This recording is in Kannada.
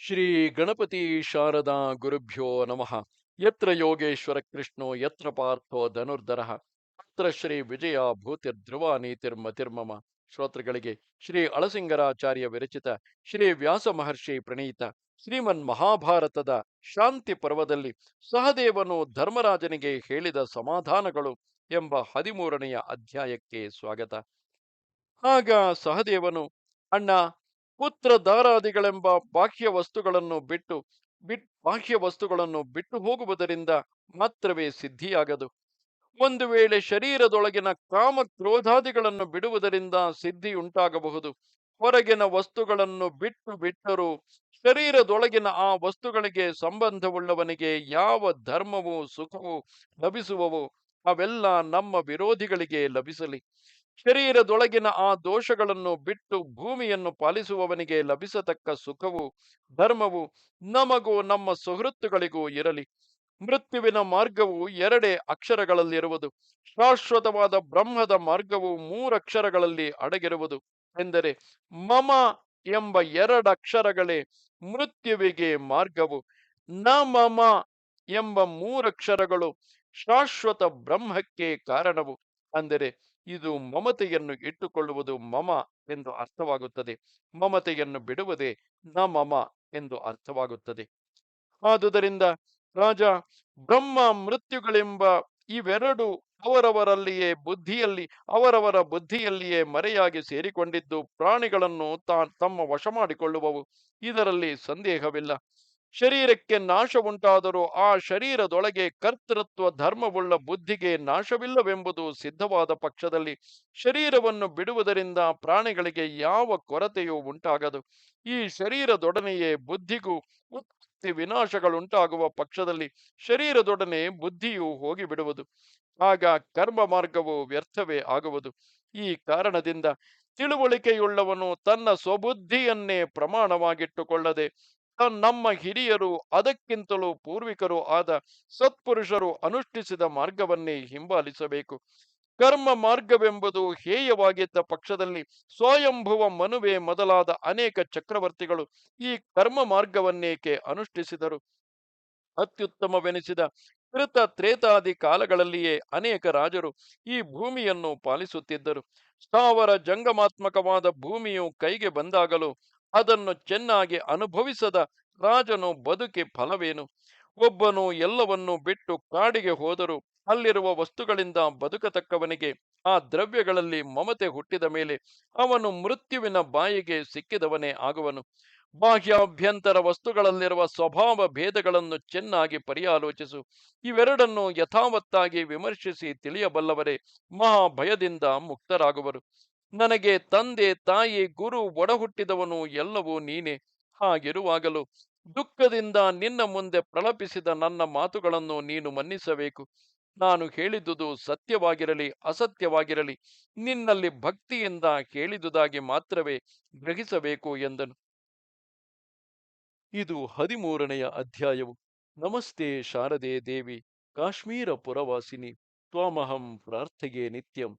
ಶ್ರೀ ಗಣಪತಿ ಶಾರದಾ ಗುರುಭ್ಯೋ ನಮಃ. ಯತ್ರ ಯೋಗೇಶ್ವರ ಕೃಷ್ಣೋ, ಯತ್ರ ಪಾರ್ಥೋ ಧನುರ್ಧರ. ಅತ್ರ ಶ್ರೀ ವಿಜಯ ಭೂತಿರ್ಧ್ರುವ ನೀತಿರ್ಮತಿರ್ಮಮ ಶ್ರೋತೃಗಳಿಗೆ ಶ್ರೀ ಅಳಸಿಂಗರಾಚಾರ್ಯ ವಿರಚಿತ ಶ್ರೀ ವ್ಯಾಸ ಮಹರ್ಷಿ ಪ್ರಣೀತ ಶ್ರೀಮನ್ ಮಹಾಭಾರತದ ಶಾಂತಿ ಪರ್ವದಲ್ಲಿ ಸಹದೇವನು ಧರ್ಮರಾಜನಿಗೆ ಹೇಳಿದ ಸಮಾಧಾನಗಳು ಎಂಬ ಹದಿಮೂರನೆಯ ಅಧ್ಯಾಯಕ್ಕೆ ಸ್ವಾಗತ. ಆಗ ಸಹದೇವನು, ಅಣ್ಣ ಪುತ್ರ ದಾರಾದಿಗಳೆಂಬ ಬಾಹ್ಯ ವಸ್ತುಗಳನ್ನು ಬಿಟ್ಟು ಬಿಟ್ ಬಾಹ್ಯ ವಸ್ತುಗಳನ್ನು ಬಿಟ್ಟು ಹೋಗುವುದರಿಂದ ಮಾತ್ರವೇ ಸಿದ್ಧಿಯಾಗದು. ಒಂದು ವೇಳೆ ಶರೀರದೊಳಗಿನ ಕಾಮ ಕ್ರೋಧಾದಿಗಳನ್ನು ಬಿಡುವುದರಿಂದ ಸಿದ್ಧಿ ಉಂಟಾಗಬಹುದು ಹೊರಗಿನ ವಸ್ತುಗಳನ್ನು ಬಿಟ್ಟು ಬಿಟ್ಟರೂ ಶರೀರದೊಳಗಿನ ಆ ವಸ್ತುಗಳಿಗೆ ಸಂಬಂಧವುಳ್ಳವನಿಗೆ ಯಾವ ಧರ್ಮವು ಸುಖವು ಲಭಿಸುವವೋ ಅವೆಲ್ಲ ನಮ್ಮ ವಿರೋಧಿಗಳಿಗೆ ಲಭಿಸಲಿ. ಶರೀರದೊಳಗಿನ ಆ ದೋಷಗಳನ್ನು ಬಿಟ್ಟು ಭೂಮಿಯನ್ನು ಪಾಲಿಸುವವನಿಗೆ ಲಭಿಸತಕ್ಕ ಸುಖವು, ಧರ್ಮವು ನಮಗೂ ನಮ್ಮ ಸುಹೃತ್ತುಗಳಿಗೂ ಇರಲಿ. ಮೃತ್ಯುವಿನ ಮಾರ್ಗವು ಎರಡೇ ಅಕ್ಷರಗಳಲ್ಲಿರುವುದು. ಶಾಶ್ವತವಾದ ಬ್ರಹ್ಮದ ಮಾರ್ಗವು ಮೂರಕ್ಷರಗಳಲ್ಲಿ ಅಡಗಿರುವುದು. ಎಂದರೆ, ಮಮ ಎಂಬ ಎರಡಕ್ಷರಗಳೇ ಮೃತ್ಯುವಿಗೆ ಮಾರ್ಗವು. ನ ಮಮ ಎಂಬ ಮೂರಕ್ಷರಗಳು ಶಾಶ್ವತ ಬ್ರಹ್ಮಕ್ಕೆ ಕಾರಣವು. ಅಂದರೆ ಇದು ಮಮತೆಯನ್ನು ಇಟ್ಟುಕೊಳ್ಳುವುದು ಮಮ ಎಂದು ಅರ್ಥವಾಗುತ್ತದೆ. ಮಮತೆಯನ್ನು ಬಿಡುವುದೇ ನ ಮಮ ಎಂದು ಅರ್ಥವಾಗುತ್ತದೆ. ಆದುದರಿಂದ ರಾಜ ಬ್ರಹ್ಮ ಮೃತ್ಯುಗಳೆಂಬ ಇವೆರಡು ಅವರವರಲ್ಲಿಯೇ ಬುದ್ಧಿಯಲ್ಲಿ, ಅವರವರ ಬುದ್ಧಿಯಲ್ಲಿಯೇ ಮರೆಯಾಗಿ ಸೇರಿಕೊಂಡಿದ್ದು ಪ್ರಾಣಿಗಳನ್ನು ತಾ, ತಮ್ಮ ವಶ ಮಾಡಿಕೊಳ್ಳುವವು. ಇದರಲ್ಲಿ ಸಂದೇಹವಿಲ್ಲ. ಶರೀರಕ್ಕೆ ನಾಶ ಉಂಟಾದರೂ ಆ ಶರೀರದೊಳಗೆ ಕರ್ತೃತ್ವ, ಧರ್ಮವುಳ್ಳ ಬುದ್ಧಿಗೆ ನಾಶವಿಲ್ಲವೆಂಬುದು ಸಿದ್ಧವಾದ ಪಕ್ಷದಲ್ಲಿ ಶರೀರವನ್ನು ಬಿಡುವುದರಿಂದ ಪ್ರಾಣಿಗಳಿಗೆ ಯಾವ ಕೊರತೆಯೂ ಉಂಟಾಗದು. ಈ ಶರೀರದೊಡನೆಯೇ ಬುದ್ಧಿಗೂ ಉತ್ಪತ್ತಿ ವಿನಾಶಗಳುಂಟಾಗುವ ಪಕ್ಷದಲ್ಲಿ ಶರೀರದೊಡನೆ ಬುದ್ಧಿಯು ಹೋಗಿಬಿಡುವುದು. ಆಗ ಕರ್ಮ ಮಾರ್ಗವು ವ್ಯರ್ಥವೇ ಆಗುವುದು. ಈ ಕಾರಣದಿಂದ ತಿಳುವಳಿಕೆಯುಳ್ಳವನು ತನ್ನ ಸ್ವಬುದ್ಧಿಯನ್ನೇ ಪ್ರಮಾಣವಾಗಿಟ್ಟುಕೊಳ್ಳದೆ ನಮ್ಮ ಹಿರಿಯರು, ಅದಕ್ಕಿಂತಲೂ ಪೂರ್ವಿಕರು ಆದ ಸತ್ಪುರುಷರು ಅನುಷ್ಠಿಸಿದ ಮಾರ್ಗವನ್ನೇ ಹಿಂಬಾಲಿಸಬೇಕು. ಕರ್ಮ ಮಾರ್ಗವೆಂಬುದು ಹೇಯವಾಗಿದ್ದ ಪಕ್ಷದಲ್ಲಿ ಸ್ವಯಂಭುವ ಮನುವೆ ಮೊದಲಾದ ಅನೇಕ ಚಕ್ರವರ್ತಿಗಳು ಈ ಕರ್ಮ ಮಾರ್ಗವನ್ನೇಕೆ ಅನುಷ್ಠಿಸಿದರು. ಅತ್ಯುತ್ತಮವೆನಿಸಿದ ಕೃತ ತ್ರೇತಾದಿ ಕಾಲಗಳಲ್ಲಿಯೇ ಅನೇಕ ರಾಜರು ಈ ಭೂಮಿಯನ್ನು ಪಾಲಿಸುತ್ತಿದ್ದರು. ಸ್ಥಾವರ ಜಂಗಮಾತ್ಮಕವಾದ ಭೂಮಿಯು ಕೈಗೆ ಬಂದಾಗಲೂ ಅದನ್ನು ಚೆನ್ನಾಗಿ ಅನುಭವಿಸದ ರಾಜನು ಬದುಕಿ ಫಲವೇನು? ಒಬ್ಬನು ಎಲ್ಲವನ್ನೂ ಬಿಟ್ಟು ಕಾಡಿಗೆ ಹೋದರೂ ಅಲ್ಲಿರುವ ವಸ್ತುಗಳಿಂದ ಬದುಕತಕ್ಕವನಿಗೆ ಆ ದ್ರವ್ಯಗಳಲ್ಲಿ ಮಮತೆ ಹುಟ್ಟಿದ ಮೇಲೆ ಅವನು ಮೃತ್ಯುವಿನ ಬಾಯಿಗೆ ಸಿಕ್ಕಿದವನೇ ಆಗುವನು. ಬಾಹ್ಯಾಭ್ಯಂತರ ವಸ್ತುಗಳಲ್ಲಿರುವ ಸ್ವಭಾವ ಭೇದಗಳನ್ನು ಚೆನ್ನಾಗಿ ಪರ್ಯಾಲೋಚಿಸು. ಇವೆರಡನ್ನು ಯಥಾವತ್ತಾಗಿ ವಿಮರ್ಶಿಸಿ ತಿಳಿಯಬಲ್ಲವರೇ ಮಹಾಭಯದಿಂದ ಮುಕ್ತರಾಗುವರು. ನನಗೆ ತಂದೆ, ತಾಯಿ, ಗುರು ಒಡಹುಟ್ಟಿದವನು ಎಲ್ಲವೂ ನೀನೆ. ಹಾಗಿರುವಾಗಲೂ ದುಃಖದಿಂದ ನಿನ್ನ ಮುಂದೆ ಪ್ರಲಪಿಸಿದ ನನ್ನ ಮಾತುಗಳನ್ನು ನೀನು ಮನ್ನಿಸಬೇಕು. ನಾನು ಹೇಳಿದುದು ಸತ್ಯವಾಗಿರಲಿ, ಅಸತ್ಯವಾಗಿರಲಿ, ನಿನ್ನಲ್ಲಿ ಭಕ್ತಿಯಿಂದ ಹೇಳಿದುದಾಗಿ ಮಾತ್ರವೇ ಗ್ರಹಿಸಬೇಕು ಎಂದನು. ಇದು ಹದಿಮೂರನೆಯ ಅಧ್ಯಾಯವು. ನಮಸ್ತೆ ಶಾರದೆ ದೇವಿ, ಕಾಶ್ಮೀರ ಪುರವಾಸಿನಿ, ತ್ವಾಮಹಂ ಪ್ರಾರ್ಥೆಗೆ ನಿತ್ಯಂ.